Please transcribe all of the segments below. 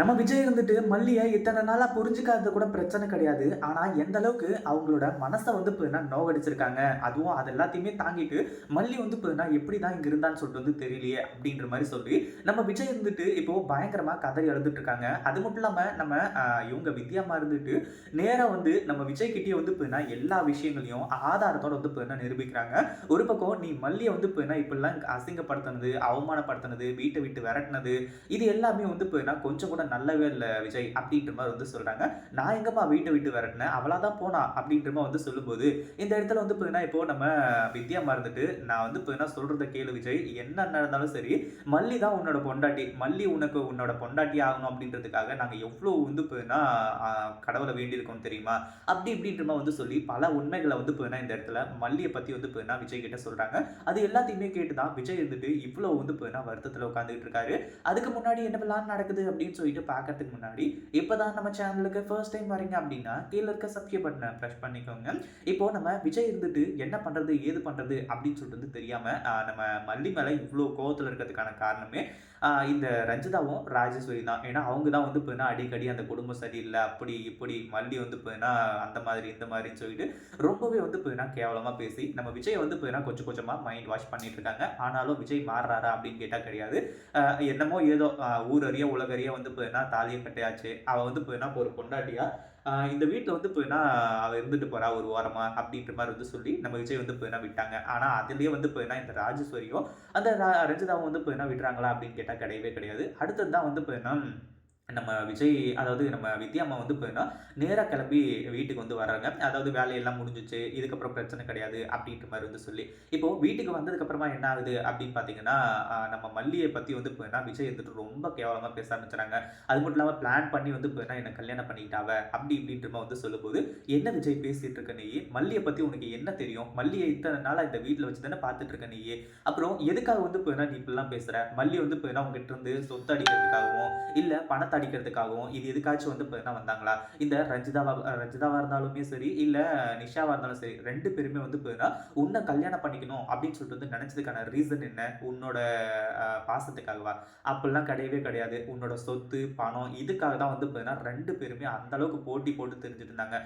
நம்ம விஜய் இருந்துட்டு மல்லியை இத்தனை நாளாக புரிஞ்சுக்காதது கூட பிரச்சனை கிடையாது. ஆனால் எந்த அளவுக்கு அவங்களோட மனசை வந்து பார்த்தீங்கன்னா நோகடிச்சிருக்காங்க. அதுவும் அது எல்லாத்தையுமே தாங்கிட்டு, மல்லி வந்து பார்த்தீங்கன்னா எப்படி தான் இங்கே இருந்தான்னு சொல்லிட்டு வந்து தெரியலையே அப்படின்ற மாதிரி சொல்லி, நம்ம விஜய் இருந்துட்டு இப்போ பயங்கரமாக கதை எழுந்துட்டு இருக்காங்க. அது மட்டும் இல்லாமல் நம்ம இவங்க வித்தியாமா இருந்துட்டு, நேராக வந்து நம்ம விஜய் வந்து பார்த்தீங்கன்னா எல்லா விஷயங்களையும் ஆதாரத்தோட வந்து பார்த்தீங்கன்னா நிரூபிக்கிறாங்க. ஒரு பக்கம் நீ மல்லியை வந்து பார்த்தீங்கன்னா இப்படிலாம் அசிங்கப்படுத்தினது அவமானப்படுத்தினது வீட்டை விட்டு விரட்டினது இது எல்லாமே வந்து பார்த்தீங்கன்னா கொஞ்சம் கூட நல்லவே இல்லை விஜய் அப்படின்ற மாதிரி வந்து சொல்கிறாங்க நான் எங்கம்மா வீட்டை விட்டு விரட்டினேன் அவளா தான் போனா அப்படின்ற மாதிரி வந்து சொல்லும்போது, இந்த இடத்துல வந்து பார்த்தீங்கன்னா இப்போ நம்ம வித்யா மறந்துட்டு நான் வந்து பார்த்தீங்கன்னா சொல்கிறத கேளு விஜய். என்ன நடந்தாலும் சரி, மல்லி தான் உன்னோட பொண்டாட்டி. மல்லி உனக்கு உன்னோட பொண்டாட்டி ஆகணும் அப்படின்றதுக்காக நாங்கள் எவ்வளோ வந்து பார்த்தீங்கன்னா கடவுளை வேண்டியிருக்கோம் தெரியுமா? அப்படி இப்படின்ற மாதிரி வந்து சொல்லி பல உண்மைகளை வந்து பார்த்தீங்கன்னா இந்த இடத்துல மல்லியை பற்றி வந்து பார்த்தீங்கன்னா விஜய் கிட்ட சொல்கிறாங்க அது எல்லாத்தையுமே கேட்டு தான் விஜய் இருந்துட்டு இவ்வளோ வந்து பார்த்தீங்கன்னா வருத்தத்தில் உட்காந்துட்டு இருக்காரு. அதுக்கு முன்னாடி என்ன பிளான் நடக்குது அப்படின்னு சொல்லி சொல்லிட்டு பார்க்கறதுக்கு முன்னாடி, இப்போ தான் நம்ம சேனலுக்கு ஃபர்ஸ்ட் டைம் வரீங்க அப்படின்னா, கீழே இருக்க சப்ஸ்கிரைப் பட்டனை பிரஸ் பண்ணிக்கோங்க. இப்போ நம்ம விஜய் இருந்துட்டு என்ன பண்ணுறது ஏது பண்ணுறது அப்படின்னு சொல்லிட்டு தெரியாமல் தெரியாம நம்ம மல்லி மேலே இவ்வளோ கோவத்தில் இருக்கிறதுக்கான காரணமே, இந்த ரஞ்சிதாவும், ராஜேஸ்வரி தான். ஏன்னா அவங்க தான் வந்து பார்த்தீங்கன்னா அடிக்கடி அந்த குடும்பம் சரியில்லை அப்படி இப்படி மல்லி வந்து பார்த்தீங்கன்னா அந்த மாதிரி, இந்த மாதிரின்னு சொல்லிட்டு ரொம்பவே வந்து பார்த்தீங்கன்னா கேவலமாக பேசி, நம்ம விஜய் வந்து பார்த்தீங்கன்னா கொஞ்சம் கொஞ்சமாக மைண்ட் வாஷ் பண்ணிட்டு இருக்காங்க. ஆனாலும் விஜய் மாறுறாரா அப்படின்னு கேட்டால் கிடையாது. என்னமோ ஏதோ ஊரறிய உலகறிய வந்து என்ன தாலிய கட்டையாச்சு அவள் வந்து பார்த்தீங்கன்னா ஒரு பொண்டாட்டியா, இந்த வீட்டில் வந்து பார்த்தீங்கன்னா அவள் இருந்துட்டு போறா ஒரு ஓரமா அப்படின்ற மாதிரி வந்து சொல்லி நம்ம விஜய் வந்து பார்த்தீங்கன்னா விட்டாங்க. ஆனா அதுலேயே வந்து பார்த்தீங்கன்னா இந்த ராஜேஸ்வரியும், அந்த ரஞ்சிதாவும் வந்து பார்த்தீங்கன்னா விடுறாங்களா அப்படின்னு கேட்டால் கிடையவே கிடையாது. அடுத்தது தான் வந்து பார்த்தீங்கன்னா நம்ம விஜய் அதாவது நம்ம வித்யா அம்மா வந்து பார்த்தீங்கன்னா, நேராக கிளம்பி வீட்டுக்கு வந்து வர்றாங்க. அதாவது வேலையெல்லாம் முடிஞ்சிச்சு இதுக்கப்புறம் பிரச்சனை கிடையாது அப்படின்ற மாதிரி வந்து சொல்லி. இப்போ வீட்டுக்கு வந்ததுக்கப்புறமா என்ன ஆகுது அப்படின்னு பார்த்தீங்கன்னா, நம்ம மல்லியை பற்றி வந்து பார்த்தீங்கன்னா விஜய் வந்துட்டு ரொம்ப கேவலமாக பேச ஆரம்பிச்சுறாங்க. அது மட்டும் இல்லாமல் பிளான் பண்ணி வந்து பார்த்தீங்கன்னா என்ன கல்யாணம் பண்ணிக்கிட்டாவ அப்படி இப்படின்ற வந்து சொல்லும்போது, என்ன விஜய் பேசிட்டு இருக்க நீ? மல்லியை பற்றி உனக்கு என்ன தெரியும்? மல்லியை இத்தனை நாளாக இந்த வீட்டில் வச்சு தானே பார்த்துட்டு இருக்க நீயி. அப்புறம் எதுக்காக வந்து பார்த்தீங்கன்னா நீ இப்படிலாம் பேசுகிற மல்லி வந்து பார்த்தீங்கன்னா உங்ககிட்ட இருந்து சொத்து அடிக்கிறதுக்காகவும், இல்லை பணத்தை அடிக்கிறதுக்காகவும், இது எதுக்காச்சும் வந்து பார்த்தீங்கன்னா வந்தாங்களா? இந்த ரஞ்சிதாவா ரஞ்சிதாவா இருந்தாலுமே சரி, இல்லை நிஷாவா இருந்தாலும் சரி, ரெண்டு பேருமே வந்து பார்த்தீங்கன்னா உன்னை கல்யாணம் பண்ணிக்கணும் அப்படின்னு சொல்லிட்டு வந்து நினச்சதுக்கான ரீசன் என்ன? உன்னோட பாசத்துக்காகவா? அப்படிலாம் கிடையவே கிடையாது. உன்னோட சொத்து, பணம் இதுக்காக தான் வந்து பார்த்தீங்கன்னா ரெண்டு பேருமே அந்த அளவுக்கு போட்டி போட்டு திரிஞ்சுட்டு இருந்தாங்க.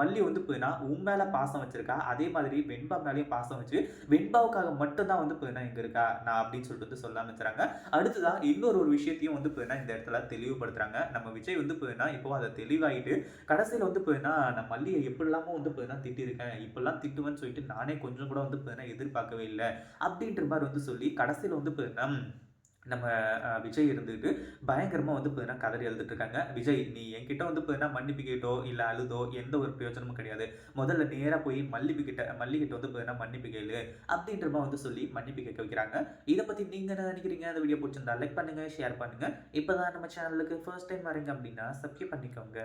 மல்லி வந்து பார்த்தீங்கன்னா உன் மேல பாசம் வச்சிருக்கா. அதே மாதிரி வெண்பா மேலேயும் பாசம் வச்சு, வெண்பாவுக்காக மட்டும்தான் வந்து பார்த்தீங்கன்னா இங்க இருக்கா. நான் அப்படின்னு சொல்லிட்டு வந்து சொல்ல ஆரம்பிச்சுறாங்க. அடுத்ததான் இன்னொரு ஒரு விஷயத்தையும் வந்து பார்த்தீங்கன்னா இந்த இடத்துல தெளிவு தெளிவுபடுத்துறாங்க. நம்ம விஜய் வந்து பார்த்தீங்கன்னா இப்போ அதை தெளிவாயிட்டு, கடைசியில் வந்து பார்த்தீங்கன்னா நான் மல்லியை எப்படிலாமோ வந்து பார்த்தீங்கன்னா திட்டிருக்கேன் இப்பெல்லாம் திட்டுவேன்னு சொல்லிட்டு நானே கொஞ்சம் கூட வந்து பார்த்தீங்கன்னா எதிர்பார்க்கவே இல்லை அப்படின்ற மாதிரி வந்து சொல்லி கடைசியில் வந்து பார்த்தீங்கன்னா நம்ம விஜய் இருந்துட்டு பயங்கரமாக வந்து பார்த்தீங்கன்னா கதறி எழுதிட்டு இருக்காங்க. விஜய் நீ என்கிட்ட வந்து பார்த்தீங்கன்னா மன்னிப்பு கேட்டோ, இல்லை அழுதோ எந்த ஒரு பிரயோஜனமும் கிடையாது. முதல்ல நேராக போய் மல்லிப்பு கிட்ட மல்லிகிட்ட வந்து பார்த்தீங்கன்னா மன்னிப்பு கேளு. அப்படின்ற மாதிரி வந்து சொல்லி மன்னிப்பு கேட்க வைக்கிறாங்க. இதை பற்றி நீங்கள் என்ன நினைக்கிறீங்க? அந்த வீடியோ பிடிச்சிருந்தா லைக் பண்ணுங்கள் ஷேர் பண்ணுங்கள் இப்போ தான் நம்ம சேனலுக்கு ஃபர்ஸ்ட் டைம் வரீங்க அப்படின்னா சப்ஸ்கிரைப் பண்ணிக்கோங்க.